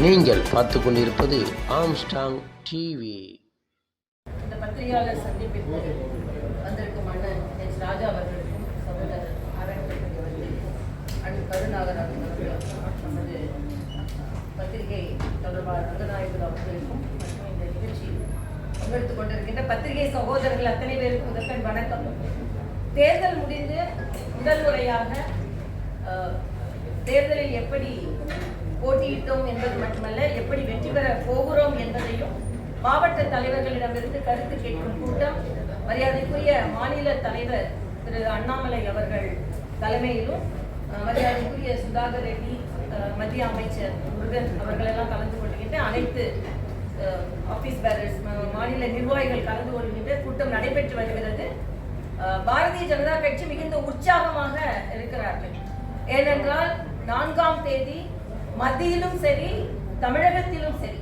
நீங்கள் பார்த்து கொண்டிருப்பது ஆம்ஸ்டாங் டிவி இந்த பத்திரிகையாளர் சந்திப்பிற்கு வந்திருக்கும் அண்ணன் எஸ் ராஜா அவர்களுக்கும் சகோதரர் ஆராய்ச்சி அண்ணன் கருணாகர் அவர்களுக்கும் நமது பத்திரிகை தொடர்பாளர் ரங்கநாயகர் அவர்களுக்கும் மற்றும் இந்த நிகழ்ச்சி பங்கெடுத்துக் கொண்டிருக்கின்ற பத்திரிகை சகோதரர்கள் அத்தனை பேருக்கும் முதற்கண் வணக்கம். தேர்தல் முடிந்து முதல் முறையாக தேர்தலில் எப்படி போட்டியிட்டோம் என்பது மட்டுமல்ல எப்படி வெற்றி பெற போகிறோம் என்பதையும் மாவட்ட தலைவர்களிடமிருந்து கருத்து கேட்கும் கூட்டம் மரியாதைக்குரிய மாநில தலைவர் திரு அண்ணாமலை அவர்கள் தலைமையிலும் மரியாதைக்குரிய சுதாகர் ரெட்டி மத்திய அமைச்சர் முருகன் அவர்களெல்லாம் கலந்து கொள்கின்ற அனைத்து ஆஃபீஸ் ஆபீஸ் பேரர்ஸ் மாநில நிர்வாகிகள் கலந்து கொள்கின்ற கூட்டம் நடைபெற்று வருகிறது. பாரதிய ஜனதா கட்சி மிகுந்த உற்சாகமாக இருக்கிறார்கள். ஏனென்றால் நான்காம் தேதி மத்தியிலும் சரி தமிழகத்திலும் சரி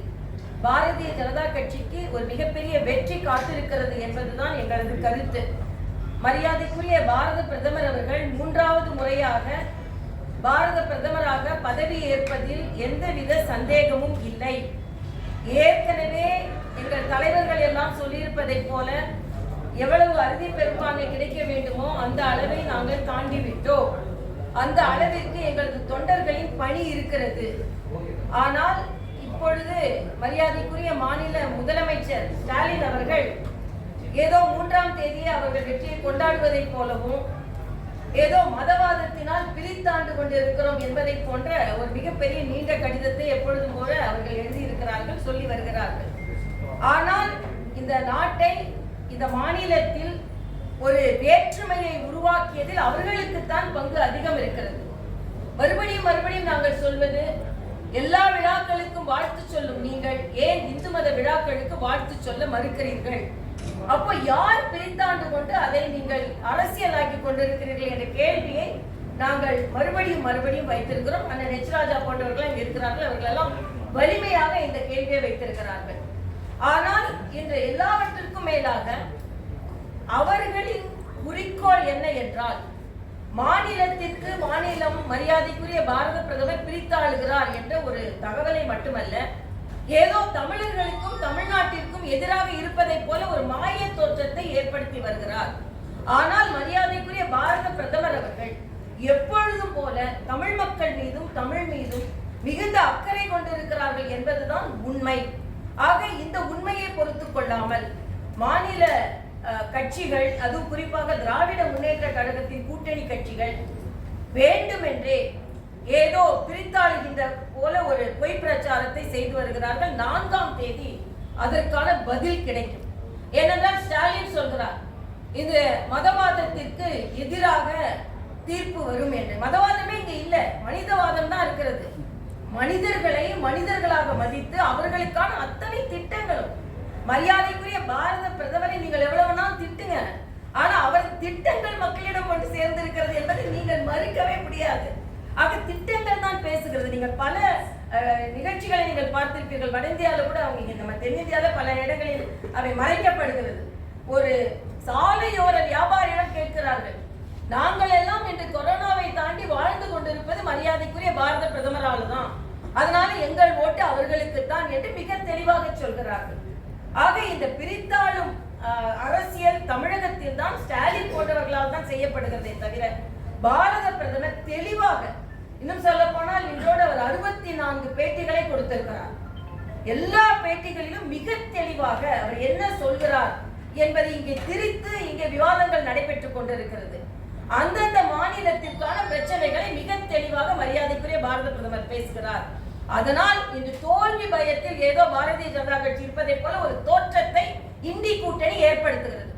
பாரதிய ஜனதா கட்சிக்கு ஒரு மிகப்பெரிய வெற்றி காத்திருக்கிறது என்பதுதான் எங்களது கருத்து. மரியாதைக்குரிய பாரத பிரதமர் அவர்கள் மூன்றாவது முறையாக பாரத பிரதமராக பதவி ஏற்பதில் எந்தவித சந்தேகமும் இல்லை. ஏற்கனவே எங்கள் தலைவர்கள் எல்லாம் சொல்லியிருப்பதைப் போல எவ்வளவு அறுதி பெரும்பான்மை கிடைக்க வேண்டுமோ அந்த அளவை நாங்கள் தாண்டி விட்டோம் அந்த அளவிற்கு எங்களது தொண்டர்களின் பணி இருக்கிறது. ஆனால் இப்பொழுது மரியாதைக்குரிய மாநில முதலமைச்சர் ஸ்டாலின் அவர்கள் ஏதோ மூன்றாம் தேதியை அவர்கள் வெற்றியை கொண்டாடுவதைப் போலவும் ஏதோ மதவாதத்தினால் பிரித்தாண்டு கொண்டிருக்கிறோம் என்பதை போன்ற ஒரு மிகப்பெரிய நீண்ட கடிதத்தை எப்பொழுதும் போல அவர்கள் எழுதியிருக்கிறார்கள் சொல்லி வருகிறார்கள். ஆனால் இந்த நாட்டை இந்த மாநிலத்தில் ஒரு வேற்றுமையை உருவாக்கியதில் அவர்களுக்குத்தான் பங்கு அதிகம் இருக்கிறது. மறுபடியும் மறுபடியும் நாங்கள் சொல்வது எல்லா விழாக்களுக்கும் வாழ்த்து சொல்லும் நீங்கள் ஏன் இந்து மத விழாக்களுக்கு வாழ்த்து சொல்ல மறுக்கிறீர்கள்? அப்போ யார் பிரித்தாண்டு கொண்டு அதை நீங்கள் அரசியலாக்கி கொண்டிருக்கிறீர்கள் என்ற கேள்வியை நாங்கள் மறுபடியும் மறுபடியும் வைத்திருக்கிறோம். அண்ணன் நெச்சராஜா போன்றவர்கள் இருக்கிறார்கள். அவர்களெல்லாம் வலிமையாக இந்த கேள்வியை வைத்திருக்கிறார்கள். ஆனால் இன்று எல்லாவற்றிற்கும் மேலாக அவர்களின் குறிக்கோள் என்ன என்றால் மாநிலத்திற்கு மாநிலம் மரியாதைக்குரிய பாரத பிரதமர் பிரித்தாளுகிறார் என்ற ஒரு தகவலை மட்டுமல்ல ஏதோ தமிழர்களுக்கும் தமிழ்நாட்டிற்கும் எதிராக இருப்பதைப் போல ஒரு மாய தோற்றத்தை ஏற்படுத்தி வருகிறார். ஆனால் மரியாதைக்குரிய பாரத பிரதமர் அவர்கள் எப்பொழுதும் போல தமிழ் மக்கள் மீதும் தமிழ் மீதும் மிகுந்த அக்கறை கொண்டிருக்கிறார்கள் என்பதுதான் உண்மை. ஆக இந்த உண்மையை பொறுத்து கொள்ளாமல் மாநில கட்சிகள் அதுவும் குறிப்பாக திராவிட முன்னேற்ற கழகத்தின் கூட்டணி கட்சிகள் வேண்டுமென்றே ஏதோ பிரித்தாளுகின்ற போல ஒரு பொய் பிரச்சாரத்தை செய்து வருகிறார்கள். நான்காம் தேதி அதற்கான பதில் கிடைக்கும். ஏனென்றால் ஸ்டாலின் சொல்கிறார் இது மதவாதத்திற்கு எதிராக தீர்ப்பு வரும் என்று. மதவாதமே இங்க இல்ல. மனிதவாதம் தான் இருக்கிறது. மனிதர்களை மனிதர்களாக மதித்து அவர்களுக்கான அத்தனை திட்டங்களும் மரியாதைக்குரிய பாரத பிரதமரை நீங்கள் எவ்வளவுனா திட்டுங்க. ஆனா அவர் திட்டங்கள் மக்களிடம் கொண்டு சேர்ந்திருக்கிறது என்பதை நீங்கள் மறுக்கவே முடியாது. ஆக திட்டங்கள் தான் பேசுகிறது. நீங்கள் பல நிகழ்ச்சிகளை நீங்கள் பார்த்திருப்பீர்கள். வட இந்தியாவில் கூட அவங்க இங்கே நம்ம தென்னிந்தியாவில் பல இடங்களில் அவை மறைக்கப்படுகிறது. ஒரு சாலையோர வியாபாரியிடம் கேட்கிறார்கள். நாங்கள் எல்லாம் இன்று கொரோனாவை தாண்டி வாழ்ந்து கொண்டிருப்பது மரியாதைக்குரிய பாரத பிரதமரால் தான். அதனால எங்கள் ஓட்டு அவர்களுக்கு தான் என்று மிக தெளிவாக சொல்கிறார்கள். ஆக இந்த பிரித்தாளும் ஆஹ், அரசியல் தமிழகத்தில் தான் ஸ்டாலின் போன்றவர்களால் தான் செய்யப்படுகிறதே தவிர பாரத பிரதமர் தெளிவாக இன்னும் சொல்ல போனால் இன்றோடு அவர் அறுபத்தி நான்கு பேட்டிகளை கொடுத்திருக்கிறார். எல்லா பேட்டிகளிலும் மிக தெளிவாக அவர் என்ன சொல்கிறார் என்பதை இங்கே திரித்து இங்கே விவாதங்கள் நடைபெற்றுக் கொண்டிருக்கிறது. அந்தந்த மாநிலத்திற்கான பிரச்சனைகளை மிக தெளிவாக மரியாதைக்குரிய பாரத பிரதமர் பேசுகிறார். அதனால் இன்று தோல்வி பயத்தில் ஏதோ பாரதிய ஜனதா கட்சி இருப்பதை போல ஒரு தோற்றத்தை இந்தி கூட்டணி ஏற்படுத்துகிறது.